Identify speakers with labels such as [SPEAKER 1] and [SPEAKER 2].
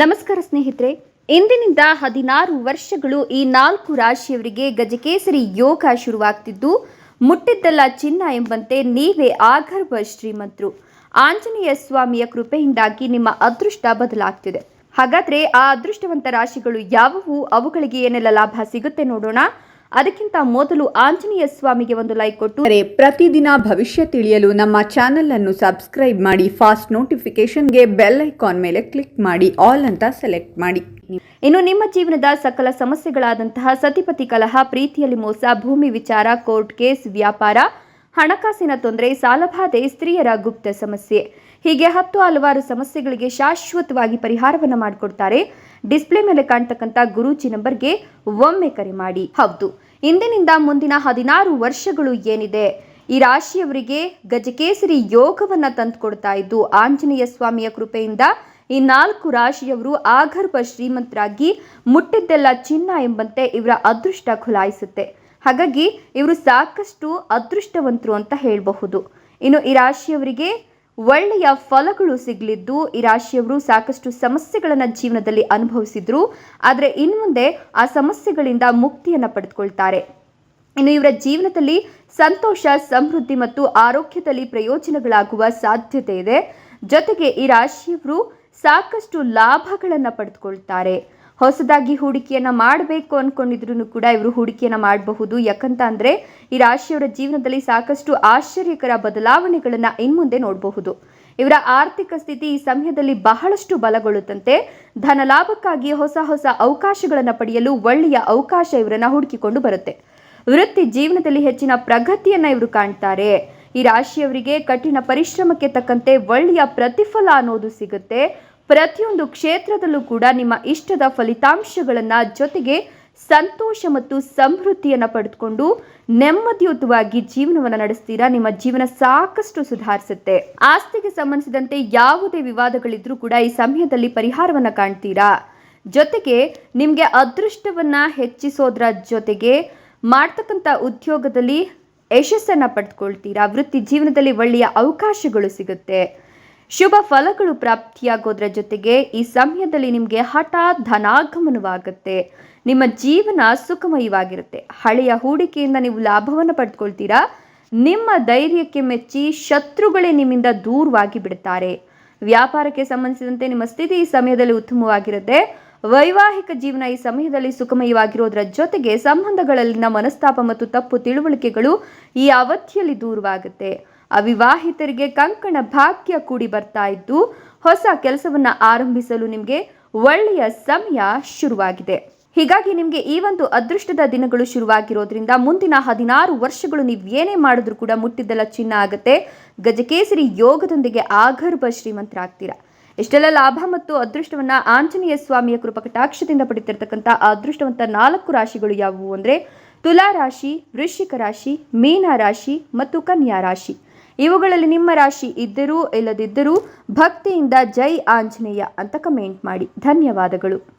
[SPEAKER 1] ನಮಸ್ಕಾರ ಸ್ನೇಹಿತರೆ, ಇಂದಿನಿಂದ ಹದಿನಾರು ವರ್ಷಗಳು ಈ ನಾಲ್ಕು ರಾಶಿಯವರಿಗೆ ಗಜಕೇಸರಿ ಯೋಗ ಶುರುವಾಗ್ತಿದ್ದು, ಮುಟ್ಟಿದ್ದಲ್ಲ ಚಿನ್ನ ಎಂಬಂತೆ ನೀವೇ ಆಗರ್ಭ ಶ್ರೀಮಂತರು. ಆಂಜನೇಯ ಸ್ವಾಮಿಯ ಕೃಪೆಯಿಂದಾಗಿ ನಿಮ್ಮ ಅದೃಷ್ಟ ಬದಲಾಗ್ತಿದೆ. ಹಾಗಾದ್ರೆ ಆ ಅದೃಷ್ಟವಂತ ರಾಶಿಗಳು ಯಾವುವು? ಅವುಗಳಿಗೆ ಏನೆಲ್ಲ ಲಾಭ ಸಿಗುತ್ತೆ ನೋಡೋಣ. ಅದಕ್ಕಿಂತ ಮೊದಲು ಆಂಜನೇಯ ಸ್ವಾಮಿಗೆ ಒಂದು ಲೈಕ್ ಕೊಟ್ಟು
[SPEAKER 2] ಪ್ರತಿದಿನ ಭವಿಷ್ಯ ತಿಳಿಯಲು ನಮ್ಮ ಚಾನೆಲ್ ಅನ್ನು ಸಬ್ಸ್ಕ್ರೈಬ್ ಮಾಡಿ ಫಾಸ್ಟ್ ನೋಟಿಫಿಕೇಶನ್ಗೆ ಬೆಲ್ ಐಕಾನ್ ಮೇಲೆ ಕ್ಲಿಕ್ ಮಾಡಿ ಆಲ್ ಅಂತ ಸೆಲೆಕ್ಟ್ ಮಾಡಿ.
[SPEAKER 1] ಇನ್ನು ನಿಮ್ಮ ಜೀವನದ ಸಕಲ ಸಮಸ್ಯೆಗಳಾದಂತಹ ಸತಿಪತಿ ಕಲಹ ಪ್ರೀತಿಯಲ್ಲಿ ಮೋಸ ಭೂಮಿ ವಿಚಾರ ಕೋರ್ಟ್ ಕೇಸ್ ವ್ಯಾಪಾರ ಹಣಕಾಸಿನ ತೊಂದರೆ ಸಾಲಬಾಧೆ ಸ್ತ್ರೀಯರ ಗುಪ್ತ ಸಮಸ್ಯೆ. ಹೀಗೆ ಹತ್ತು ಹಲವಾರು ಸಮಸ್ಯೆಗಳಿಗೆ ಶಾಶ್ವತವಾಗಿ ಪರಿಹಾರವನ್ನು ಮಾಡಿಕೊಡ್ತಾರೆ. ಡಿಸ್ಪ್ಲೇ ಮೇಲೆ ಕಾಣ್ತಕ್ಕಂಥ ಗುರೂಜಿ ನಂಬರ್ಗೆ ಒಮ್ಮೆ ಕರೆ ಮಾಡಿ. ಹೌದು, ಇಂದಿನಿಂದ ಮುಂದಿನ ಹದಿನಾರು ವರ್ಷಗಳು ಏನಿದೆ? ಈ ರಾಶಿಯವರಿಗೆ ಗಜಕೇಸರಿ ಯೋಗವನ್ನ ತಂದುಕೊಡ್ತಾ ಇದ್ದು, ಆಂಜನೇಯ ಸ್ವಾಮಿಯ ಕೃಪೆಯಿಂದ ಈ ನಾಲ್ಕು ರಾಶಿಯವರು ಆಗರ್ಭ ಶ್ರೀಮಂತರಾಗಿ ಮುಟ್ಟಿದ್ದೆಲ್ಲ ಚಿನ್ನ ಎಂಬಂತೆ ಇವರ ಅದೃಷ್ಟ ಖುಲಾಯಿಸುತ್ತೆ. ಹಾಗಾಗಿ ಇವರು ಸಾಕಷ್ಟು ಅದೃಷ್ಟವಂತರು ಅಂತ ಹೇಳಬಹುದು. ಇನ್ನು ಈ ರಾಶಿಯವರಿಗೆ ಒಳ್ಳೆಯ ಫಲಗಳು ಸಿಗಲಿದ್ದು ಈ ರಾಶಿಯವರು ಸಾಕಷ್ಟು ಸಮಸ್ಯೆಗಳನ್ನು ಜೀವನದಲ್ಲಿ ಅನುಭವಿಸಿದ್ರು. ಆದರೆ ಇನ್ನು ಮುಂದೆ ಆ ಸಮಸ್ಯೆಗಳಿಂದ ಮುಕ್ತಿಯನ್ನು ಪಡೆದುಕೊಳ್ತಾರೆ. ಇನ್ನು ಇವರ ಜೀವನದಲ್ಲಿ ಸಂತೋಷ, ಸಮೃದ್ಧಿ ಮತ್ತು ಆರೋಗ್ಯದಲ್ಲಿ ಪ್ರಯೋಜನಗಳಾಗುವ ಸಾಧ್ಯತೆ ಇದೆ. ಜೊತೆಗೆ ಈ ರಾಶಿಯವರು ಸಾಕಷ್ಟು ಲಾಭಗಳನ್ನು ಪಡೆದುಕೊಳ್ತಾರೆ. ಹೊಸದಾಗಿ ಹೂಡಿಕೆಯನ್ನ ಮಾಡಬೇಕು ಅನ್ಕೊಂಡಿದ್ರು ಕೂಡ ಇವರು ಹೂಡಿಕೆಯನ್ನ ಮಾಡಬಹುದು. ಯಾಕಂತ ಅಂದ್ರೆ ಈ ರಾಶಿಯವರ ಜೀವನದಲ್ಲಿ ಸಾಕಷ್ಟು ಆಶ್ಚರ್ಯಕರ ಬದಲಾವಣೆಗಳನ್ನ ಇನ್ಮುಂದೆ ನೋಡಬಹುದು. ಇವರ ಆರ್ಥಿಕ ಸ್ಥಿತಿ ಈ ಸಮಯದಲ್ಲಿ ಬಹಳಷ್ಟು ಬಲಗೊಳ್ಳುತ್ತಂತೆ. ಧನ ಲಾಭಕ್ಕಾಗಿ ಹೊಸ ಹೊಸ ಅವಕಾಶಗಳನ್ನು ಪಡೆಯಲು ಒಳ್ಳೆಯ ಅವಕಾಶ ಇವರನ್ನ ಹುಡುಕಿಕೊಂಡು ಬರುತ್ತೆ. ವೃತ್ತಿ ಜೀವನದಲ್ಲಿ ಹೆಚ್ಚಿನ ಪ್ರಗತಿಯನ್ನ ಇವರು ಕಾಣ್ತಾರೆ. ಈ ರಾಶಿಯವರಿಗೆ ಕಠಿಣ ಪರಿಶ್ರಮಕ್ಕೆ ತಕ್ಕಂತೆ ಒಳ್ಳೆಯ ಪ್ರತಿಫಲ ಅನ್ನೋದು ಸಿಗುತ್ತೆ. ಪ್ರತಿಯೊಂದು ಕ್ಷೇತ್ರದಲ್ಲೂ ಕೂಡ ನಿಮ್ಮ ಇಷ್ಟದ ಫಲಿತಾಂಶಗಳನ್ನ ಜೊತೆಗೆ ಸಂತೋಷ ಮತ್ತು ಸಮೃದ್ಧಿಯನ್ನು ಪಡೆದುಕೊಂಡು ನೆಮ್ಮದಿಯುತವಾಗಿ ಜೀವನವನ್ನು ನಡೆಸ್ತೀರಾ? ನಿಮ್ಮ ಜೀವನ ಸಾಕಷ್ಟು ಸುಧಾರಿಸುತ್ತೆ. ಆಸ್ತಿಗೆ ಸಂಬಂಧಿಸಿದಂತೆ ಯಾವುದೇ ವಿವಾದಗಳಿದ್ರೂ ಕೂಡ ಈ ಸಮಯದಲ್ಲಿ ಪರಿಹಾರವನ್ನ ಕಾಣ್ತೀರಾ? ಜೊತೆಗೆ ನಿಮಗೆ ಅದೃಷ್ಟವನ್ನ ಹೆಚ್ಚಿಸೋದ್ರ ಜೊತೆಗೆ ಮಾಡ್ತಕ್ಕಂಥ ಉದ್ಯೋಗದಲ್ಲಿ ಯಶಸ್ಸನ್ನ ಪಡೆದುಕೊಳ್ತೀರಾ ವೃತ್ತಿ ಜೀವನದಲ್ಲಿ ಒಳ್ಳೆಯ ಅವಕಾಶಗಳು ಸಿಗುತ್ತೆ. ಶುಭ ಫಲಗಳು ಪ್ರಾಪ್ತಿಯಾಗೋದ್ರ ಜೊತೆಗೆ ಈ ಸಮಯದಲ್ಲಿ ನಿಮಗೆ ಹಠಾತ್ ಧನಾಗಮನವಾಗುತ್ತೆ. ನಿಮ್ಮ ಜೀವನ ಸುಖಮಯವಾಗಿರುತ್ತೆ. ಹಳೆಯ ಹೂಡಿಕೆಯಿಂದ ನೀವು ಲಾಭವನ್ನು ಪಡೆದುಕೊಳ್ತೀರಾ ನಿಮ್ಮ ಧೈರ್ಯಕ್ಕೆ ಮೆಚ್ಚಿ ಶತ್ರುಗಳೇ ನಿಮ್ಮಿಂದ ದೂರವಾಗಿ ಬಿಡುತ್ತಾರೆ ವ್ಯಾಪಾರಕ್ಕೆ ಸಂಬಂಧಿಸಿದಂತೆ ನಿಮ್ಮ ಸ್ಥಿತಿ ಈ ಸಮಯದಲ್ಲಿ ಉತ್ತಮವಾಗಿರುತ್ತೆ. ವೈವಾಹಿಕ ಜೀವನ ಈ ಸಮಯದಲ್ಲಿ ಸುಖಮಯವಾಗಿರೋದ್ರ ಜೊತೆಗೆ ಸಂಬಂಧಗಳಲ್ಲಿನ ಮನಸ್ತಾಪ ಮತ್ತು ತಪ್ಪು ತಿಳುವಳಿಕೆಗಳು ಈ ಅವಧಿಯಲ್ಲಿ ದೂರವಾಗುತ್ತೆ. ಅವಿವಾಹಿತರಿಗೆ ಕಂಕಣ ಭಾಗ್ಯ ಕೂಡಿ ಬರ್ತಾ ಇದ್ದು, ಹೊಸ ಕೆಲಸವನ್ನ ಆರಂಭಿಸಲು ನಿಮಗೆ ಒಳ್ಳೆಯ ಸಮಯ ಶುರುವಾಗಿದೆ. ಹೀಗಾಗಿ ನಿಮಗೆ ಈ ಒಂದು ಅದೃಷ್ಟದ ದಿನಗಳು ಶುರುವಾಗಿರೋದ್ರಿಂದ ಮುಂದಿನ ಹದಿನಾರು ವರ್ಷಗಳು ನೀವು ಏನೇ ಮಾಡಿದ್ರೂ ಕೂಡ ಮುಟ್ಟಿದ್ದೆಲ್ಲ ಚಿನ್ನ ಆಗುತ್ತೆ. ಗಜಕೇಸರಿ ಯೋಗದೊಂದಿಗೆ ಆಗರ್ಭ ಶ್ರೀಮಂತರಾಗ್ತೀರಾ. ಇಷ್ಟೆಲ್ಲ ಲಾಭ ಮತ್ತು ಅದೃಷ್ಟವನ್ನ ಆಂಜನೇಯ ಸ್ವಾಮಿಯ ಕೃಪಕಟಾಕ್ಷದಿಂದ ಪಡಿತಿರ್ತಕ್ಕಂಥ ಅದೃಷ್ಟವಂತ ನಾಲ್ಕು ರಾಶಿಗಳು ಯಾವುವು ಅಂದ್ರೆ ತುಲಾ ರಾಶಿ ವೃಶ್ಚಿಕ ರಾಶಿ ಮೀನ ರಾಶಿ ಮತ್ತು ಕನ್ಯಾ ರಾಶಿ ಇವುಗಳಲ್ಲಿ ನಿಮ್ಮ ರಾಶಿ ಇದ್ದರೂ ಇಲ್ಲದಿದ್ದರೂ ಭಕ್ತಿಯಿಂದ ಜೈ ಆಂಜನೇಯ ಅಂತ ಕಮೆಂಟ್ ಮಾಡಿ. ಧನ್ಯವಾದಗಳು.